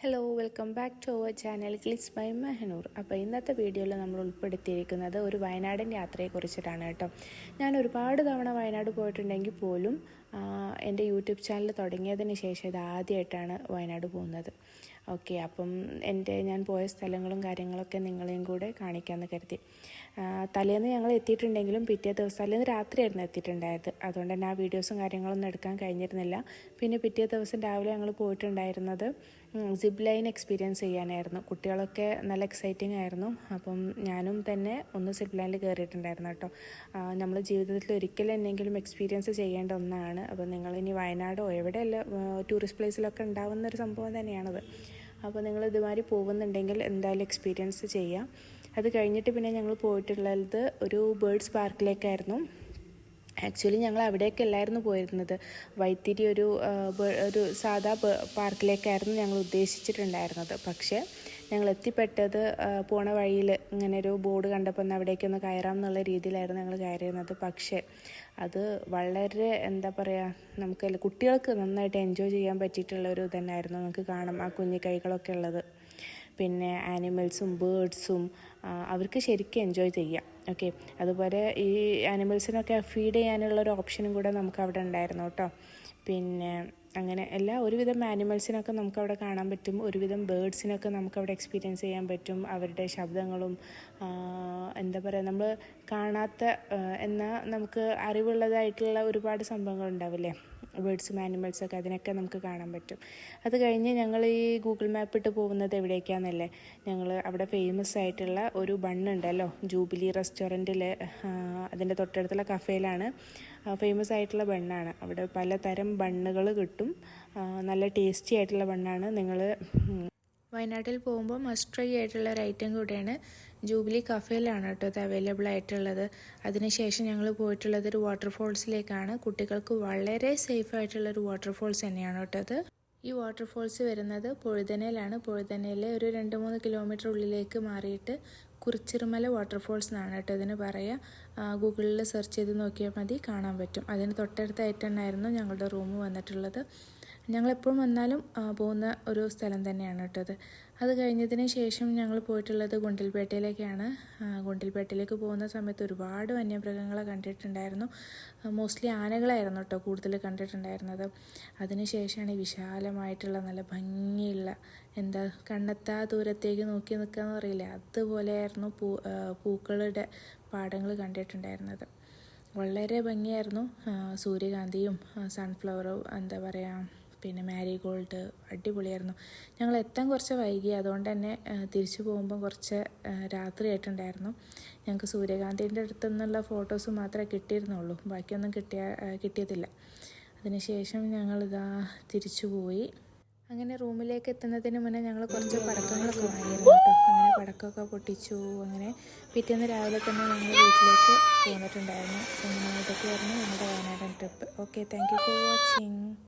Hello welcome back to our channel clicks by Mehanoor അപ്പോൾ ഇന്നത്തെ വീഡിയോയിൽ നമ്മൾ ഉൾപ്പെടുത്തിയിരിക്കുന്നത് ഒരു വയനാടൻ യാത്രയെക്കുറിച്ചിട്ടാണ് കേട്ടോ. ഞാൻ ഒരുപാട് തവണ വയനാട് പോയിട്ടുണ്ടെങ്കിൽ പോലും എന്റെ യൂട്യൂബ് ചാനൽ തുടങ്ങിയതിന് ശേഷം ഇത് ആദ്യമായിട്ടാണ് വയനാട് പോകുന്നത്. ഓക്കെ അപ്പം എന്റെ ഞാൻ പോയ സ്ഥലങ്ങളും കാര്യങ്ങളൊക്കെ നിങ്ങളെയും കൂടെ കാണിക്കാമെന്ന് കരുതി. തലേന്ന് ഞങ്ങൾ എത്തിയിട്ടുണ്ടെങ്കിലും പിറ്റേ ദിവസം തലേന്ന് രാത്രിയായിരുന്നു എത്തിയിട്ടുണ്ടായത്. അതുകൊണ്ട് തന്നെ ആ വീഡിയോസും കാര്യങ്ങളൊന്നും എടുക്കാൻ കഴിഞ്ഞിരുന്നില്ല. പിന്നെ പിറ്റേ ദിവസം രാവിലെ ഞങ്ങൾ പോയിട്ടുണ്ടായിരുന്നത് സിബ് ലൈൻ എക്സ്പീരിയൻസ് ചെയ്യാനായിരുന്നു. കുട്ടികളൊക്കെ നല്ല എക്സൈറ്റിംഗ് ആയിരുന്നു. അപ്പം ഞാനും തന്നെ ഒന്ന് സിബ് ലൈനിൽ കയറിയിട്ടുണ്ടായിരുന്നു കേട്ടോ. നമ്മൾ ജീവിതത്തിൽ ഒരിക്കലും എന്തെങ്കിലും എക്സ്പീരിയൻസ് ചെയ്യേണ്ട ഒന്നാണ്. അപ്പോൾ നിങ്ങൾ ഇനി വയനാടോ എവിടെയല്ല ടൂറിസ്റ്റ് പ്ലേസിലൊക്കെ ഉണ്ടാവുന്ന ഒരു സംഭവം തന്നെയാണത്. അപ്പോൾ നിങ്ങൾ ഇതുമാതിരി പോകുന്നുണ്ടെങ്കിൽ എന്തായാലും എക്സ്പീരിയൻസ് ചെയ്യാം. അത് കഴിഞ്ഞിട്ട് പിന്നെ ഞങ്ങൾ പോയിട്ടുള്ളത് ഒരു ബേർഡ്സ് പാർക്കിലേക്കായിരുന്നു ആക്ച്വലി ഞങ്ങൾ അവിടേക്ക് അല്ലായിരുന്നു പോയിരുന്നത്. വൈത്തിരി ഒരു ഒരു സാധാ പാർക്കിലേക്കായിരുന്നു ഞങ്ങൾ ഉദ്ദേശിച്ചിട്ടുണ്ടായിരുന്നത്. പക്ഷേ ഞങ്ങൾ എത്തിപ്പെട്ടത് പോണ വഴിയിൽ ഇങ്ങനെ ഒരു ബോർഡ് കണ്ടപ്പോൾ ഒന്ന് അവിടേക്കൊന്ന് കയറാം എന്നുള്ള രീതിയിലായിരുന്നു ഞങ്ങൾ കയറിയിരുന്നത്. പക്ഷേ അത് വളരെ എന്താ പറയുക നമുക്ക് കുട്ടികൾക്ക് നന്നായിട്ട് എൻജോയ് ചെയ്യാൻ പറ്റിയിട്ടുള്ള ഒരു ഇതന്നെയായിരുന്നു നമുക്ക് കാണാം ആ കുഞ്ഞു കൈകളൊക്കെ ഉള്ളത്. പിന്നെ ആനിമൽസും ബേഡ്സും അവർക്ക് ശരിക്കും എൻജോയ് ചെയ്യാം. ഓക്കെ അതുപോലെ ഈ ആനിമൽസിനൊക്കെ ഫീഡ് ചെയ്യാനുള്ള ഒരു ഓപ്ഷനും കൂടെ നമുക്ക് അവിടെ ഉണ്ടായിരുന്നു കേട്ടോ. പിന്നെ അങ്ങനെ എല്ലാ ഒരുവിധം ആനിമൽസിനൊക്കെ നമുക്കവിടെ കാണാൻ പറ്റും. ഒരുവിധം ബേഡ്സിനൊക്കെ നമുക്കവിടെ എക്സ്പീരിയൻസ് ചെയ്യാൻ പറ്റും. അവരുടെ ശബ്ദങ്ങളും എന്താ പറയുക നമ്മൾ കാണാത്ത എന്നാൽ നമുക്ക് അറിവുള്ളതായിട്ടുള്ള ഒരുപാട് സംഭവങ്ങൾ ഉണ്ടാവില്ലേ? ബേർഡ്സും ആനിമൽസൊക്കെ അതിനൊക്കെ നമുക്ക് കാണാൻ പറ്റും. അത് കഴിഞ്ഞ് ഞങ്ങൾ ഈ ഗൂഗിൾ മാപ്പ് ഇട്ട് പോകുന്നത് എവിടേക്കാന്നല്ലേ? ഞങ്ങൾ അവിടെ ഫേമസ് ആയിട്ടുള്ള ഒരു ബണ്ണുണ്ടല്ലോ ജൂബിലി റെസ്റ്റോറന്റിൽ അതിന്റെ തൊട്ടടുത്തുള്ള കഫേയിലാണ് ഫേമസ് ആയിട്ടുള്ള ബണ്ണാണ്. അവിടെ പലതരം ബണ്ണുകൾ കിട്ടും. നല്ല ടേസ്റ്റി ആയിട്ടുള്ള ബണ്ണാണ്. നിങ്ങൾ വയനാട്ടിൽ പോകുമ്പോൾ മസ്റ്റ് ട്രൈ ആയിട്ടുള്ള ഒരു ഐറ്റം കൂടിയാണ് ജൂബിലി കഫേയിലാണ് കേട്ടോ ഇത് അവൈലബിൾ ആയിട്ടുള്ളത്. അതിനുശേഷം ഞങ്ങൾ പോയിട്ടുള്ളത് ഒരു വാട്ടർഫോൾസിലേക്കാണ് കുട്ടികൾക്ക് വളരെ സേഫ് ആയിട്ടുള്ള ഒരു വാട്ടർഫോൾസ് തന്നെയാണ് കേട്ടോ അത് ഈ വാട്ടർഫോൾസ് വരുന്നത് പൊഴുതനയിലാണ്. പൊഴുതനയിലെ ഒരു രണ്ട് മൂന്ന് കിലോമീറ്റർ ഉള്ളിലേക്ക് മാറിയിട്ട് കുറിച്ചിറുമല വാട്ടർഫോൾസ് എന്നാണ് കേട്ടോ ഇതിന് പറയുക. ഗൂഗിളിൽ സെർച്ച് ചെയ്ത് നോക്കിയാൽ മതി കാണാൻ പറ്റും. അതിന് തൊട്ടടുത്തായിട്ട് തന്നെയായിരുന്നു ഞങ്ങളുടെ റൂം വന്നിട്ടുള്ളത്. ഞങ്ങളെപ്പോഴും വന്നാലും പോകുന്ന ഒരു സ്ഥലം തന്നെയാണ് കേട്ടോ അത് കഴിഞ്ഞതിന് ശേഷം ഞങ്ങൾ പോയിട്ടുള്ളത് ഗുണ്ടൽപേട്ടയിലേക്കാണ്. ഗുണ്ടൽപേട്ടയിലേക്ക് പോകുന്ന സമയത്ത് ഒരുപാട് വന്യമൃഗങ്ങളെ കണ്ടിട്ടുണ്ടായിരുന്നു. മോസ്റ്റ്ലി ആനകളായിരുന്നു കേട്ടോ കൂടുതൽ കണ്ടിട്ടുണ്ടായിരുന്നത്. അതിനുശേഷമാണ് ഈ വിശാലമായിട്ടുള്ള നല്ല ഭംഗിയുള്ള എന്താ കണ്ണെത്താ ദൂരത്തേക്ക് നോക്കി നിൽക്കാന്ന് പറയില്ല? അതുപോലെയായിരുന്നു പൂ പൂക്കളുടെ പാടങ്ങൾ കണ്ടിട്ടുണ്ടായിരുന്നത്. വളരെ ഭംഗിയായിരുന്നു. സൂര്യകാന്തിയും സൺഫ്ലവറും എന്താ പറയുക പിന്നെ മാരിഗോൾഡ് അടിപൊളിയായിരുന്നു. ഞങ്ങൾ എത്താൻ കുറച്ച് വൈകി. അതുകൊണ്ട് തന്നെ തിരിച്ചു പോകുമ്പോൾ കുറച്ച് രാത്രി രാത്രിയായിട്ടുണ്ടായിരുന്നു ഞങ്ങൾക്ക് സൂര്യകാന്തിന്റെ അടുത്തു നിന്നുള്ള ഫോട്ടോസ് മാത്രമേ കിട്ടിയിരുന്നുള്ളൂ. ബാക്കിയൊന്നും കിട്ടിയ കിട്ടിയതില്ല. അതിനുശേഷം ഞങ്ങളിതാ തിരിച്ചു പോയി. അങ്ങനെ റൂമിലേക്ക് എത്തുന്നതിന് മുന്നേ ഞങ്ങൾ കുറച്ച് പടക്കങ്ങളൊക്കെ വാങ്ങിയിരുന്നു കേട്ടോ. അങ്ങനെ പടക്കമൊക്കെ പൊട്ടിച്ചു. അങ്ങനെ പിറ്റേന്ന് രാവിലെ തന്നെ ഞങ്ങൾ വീട്ടിലേക്ക് പോന്നിട്ടുണ്ടായിരുന്നു. അങ്ങനെ ഇതൊക്കെയായിരുന്നു നമ്മുടെ വയനാടൻ trip okay thank you for watching